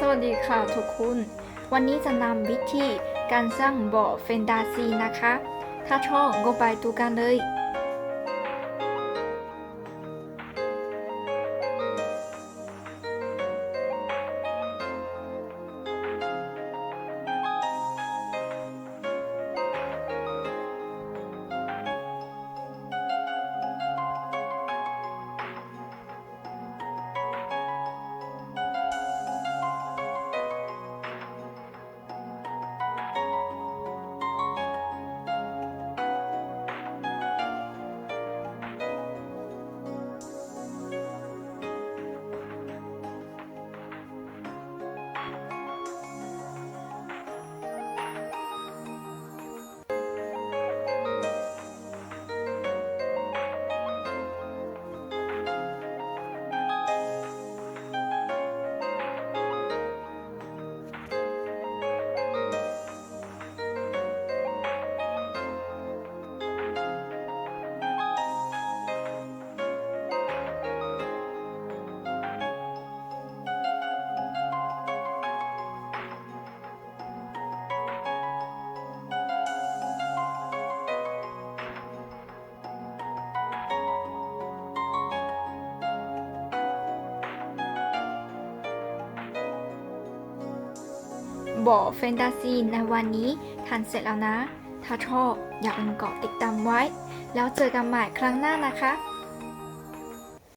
สวัสดีค่ะทุกคน วันนี้จะนำวิธีการสร้างบ่อเฟนตาซีนะคะ ถ้าชอบก็ไปดูกันเลย บ่อแฟนตาซีในวันนี้ทานเสร็จแล้วนะ ถ้าชอบอย่าลืมกดติดตามไว้ แล้วเจอกันใหม่ครั้งหน้านะคะ